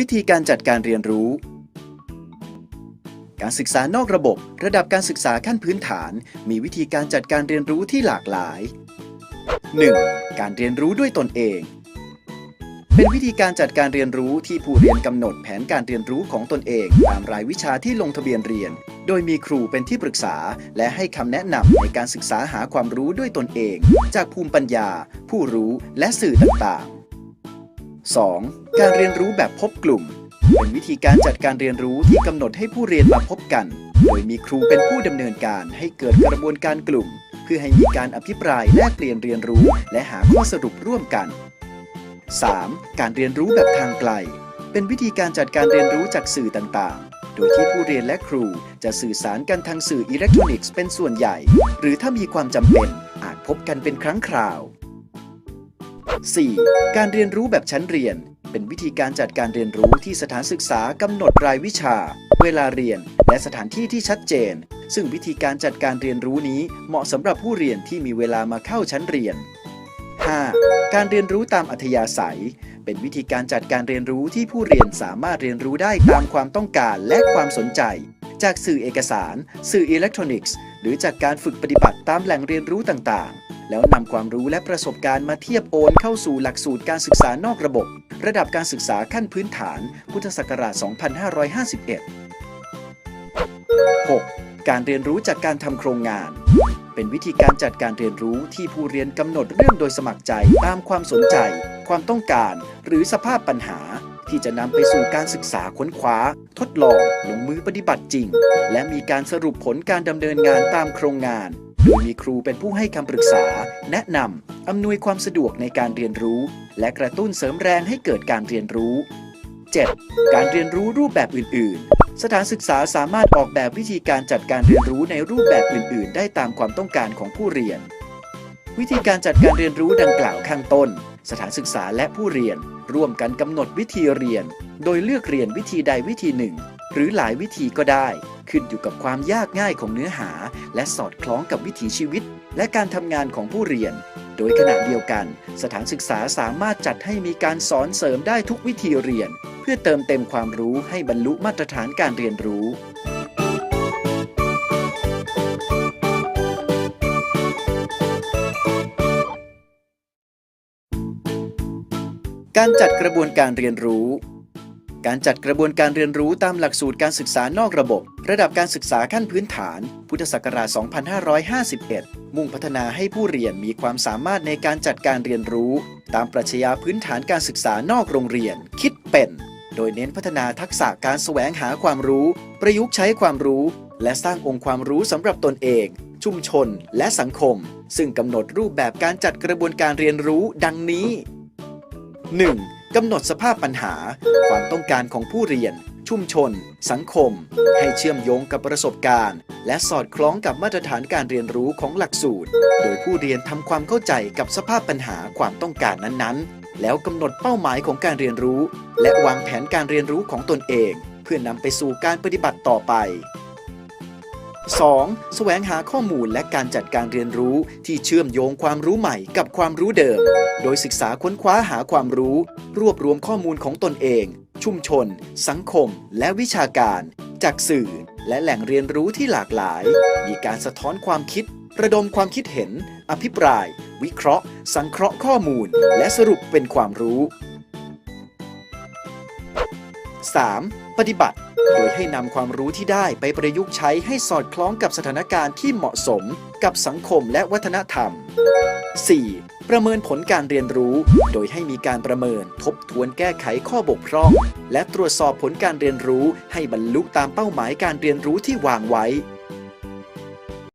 วิธีการจัดการเรียนรู้ การศึกษานอกระบบ ระดับการศึกษาขั้นพื้นฐาน มีวิธีการจัดการเรียนรู้ที่หลากหลาย 1. การเรียนรู้ด้วยตนเอง เป็นวิธีการจัดการเรียนรู้ที่ผู้เรียนกำหนดแผนการเรียนรู้ของตนเอง ตามรายวิชาที่ลงทะเบียนเรียน โดยมีครูเป็นที่ปรึกษา และให้คำแนะนำในการศึกษาหาความรู้ด้วยตนเอง จากภูมิปัญญา ผู้รู้และสื่อต่างๆ 2. การเรียนรู้แบบพบกลุ่ม เป็นวิธีการจัดการเรียนรู้ที่กำหนดให้ผู้เรียนมาพบกัน โดยมีครูเป็นผู้ดำเนินการให้เกิดกระบวนการกลุ่ม เพื่อให้มีการอภิปรายแลกเปลี่ยนเรียนรู้ และหาข้อสรุปร่วมกัน 3. การเรียนรู้แบบทางไกล เป็นวิธีการจัดการเรียนรู้จากสื่อต่างๆ โดยที่ผู้เรียนและครูจะสื่อสารกันทางสื่ออิเล็กทรอนิกส์เป็นส่วนใหญ่ หรือถ้ามีความจำเป็นอาจพบกันเป็นครั้งคราว 4. การเรียนรู้แบบชั้นเรียน เป็นวิธีการจัดการเรียนรู้ที่สถานศึกษากำหนดรายวิชา เวลาเรียน และสถานที่ที่ชัดเจน ซึ่งวิธีการจัดการเรียนรู้นี้เหมาะสำหรับผู้เรียนที่มีเวลามาเข้าชั้นเรียน 5. การเรียนรู้ตามอัธยาศัย เป็นวิธีการจัดการเรียนรู้ที่ผู้เรียนสามารถเรียนรู้ได้ตามความต้องการและความสนใจ จากสื่อเอกสาร สื่ออิเล็กทรอนิกส์ หรือจากการฝึกปฏิบัติตามแหล่งเรียนรู้ต่างๆ แล้วนำความรู้และประสบการณ์มาเทียบโอนเข้าสู่หลักสูตรการศึกษานอกระบบ ระดับการศึกษาขั้นพื้นฐาน พุทธศักราช 2551 6. การเรียนรู้จากการทำโครงงาน เป็นวิธีการจัดการเรียนรู้ที่ผู้เรียนกำหนดเรื่องโดยสมัครใจตามความสนใจ ความต้องการ หรือสภาพปัญหาที่จะนำไปสู่การศึกษาค้นคว้า ทดลอง ลงมือปฏิบัติจริง และมีการสรุปผลการดำเนินงานตามโครงงาน โดยมีครูเป็นผู้ให้คำปรึกษา แนะนำอำนวยความสะดวกในการเรียนรู้ และกระตุ้นเสริมแรงให้เกิดการเรียนรู้ 7. การเรียนรู้รูปแบบอื่น ๆ สถานศึกษาสามารถออกแบบวิธีการจัดการเรียนรู้ในรูปแบบอื่น ๆ ได้ตามความต้องการของผู้เรียน วิธีการจัดการเรียนรู้ดังกล่าวข้างต้น สถานศึกษาและผู้เรียน ร่วมกันกำหนดวิธีเรียน โดยเลือกเรียนวิธีใดวิธีหนึ่ง หรือหลายวิธีก็ได้ ขึ้นอยู่กับความยากง่ายของเนื้อหา และสอดคล้องกับวิถีชีวิต และการทำงานของผู้เรียน โดยขณะเดียวกัน สถานศึกษาสามารถจัดให้มีการสอนเสริมได้ทุกวิธีเรียน เพื่อเติมเต็มความรู้ให้บรรลุมาตรฐานการเรียนรู้การจัดกระบวนการเรียนรู้ การจัดกระบวนการเรียนรู้ตามหลักสูตรการศึกษานอกระบบ ระดับการศึกษาขั้นพื้นฐาน พุทธศักราช 2551 มุ่งพัฒนาให้ผู้เรียนมีความสามารถในการจัดการเรียนรู้ ตามปรัชญาพื้นฐานการศึกษานอกโรงเรียน คิดเป็น โดยเน้นพัฒนาทักษะการแสวงหาความรู้ ประยุกต์ใช้ความรู้ และสร้างองค์ความรู้สำหรับตนเอง ชุมชน และสังคม ซึ่งกำหนดรูปแบบการจัดกระบวนการเรียนรู้ ดังนี้ 1. กำหนดสภาพปัญหา ความต้องการของผู้เรียน ชุมชน สังคม ให้เชื่อมโยงกับประสบการณ์ และสอดคล้องกับมาตรฐานการเรียนรู้ของหลักสูตร โดยผู้เรียนทำความเข้าใจกับสภาพปัญหาความต้องการนั้นๆ แล้วกำหนดเป้าหมายของการเรียนรู้ และวางแผนการเรียนรู้ของตนเอง เพื่อนำไปสู่การปฏิบัติต่อไป 2. แสวงหาข้อมูลและการจัดการเรียนรู้ที่เชื่อมโยงความรู้ใหม่กับความรู้เดิม โดยศึกษาค้นคว้าหาความรู้ รวบรวมข้อมูลของตนเอง ชุมชน สังคม และวิชาการ จากสื่อ และแหล่งเรียนรู้ที่หลากหลาย มีการสะท้อนความคิด ระดมความคิดเห็น อภิปราย วิเคราะห์ สังเคราะห์ข้อมูล และสรุปเป็นความรู้ 3. ปฏิบัติ โดยให้นำความรู้ที่ได้ไปประยุกต์ใช้ให้สอดคล้องกับสถานการณ์ที่เหมาะสมกับสังคมและวัฒนธรรม 4. ประเมินผลการเรียนรู้ โดยให้มีการประเมินทบทวนแก้ไขข้อบกพร่อง และตรวจสอบผลการเรียนรู้ให้บรรลุตามเป้าหมายการเรียนรู้ที่วางไว้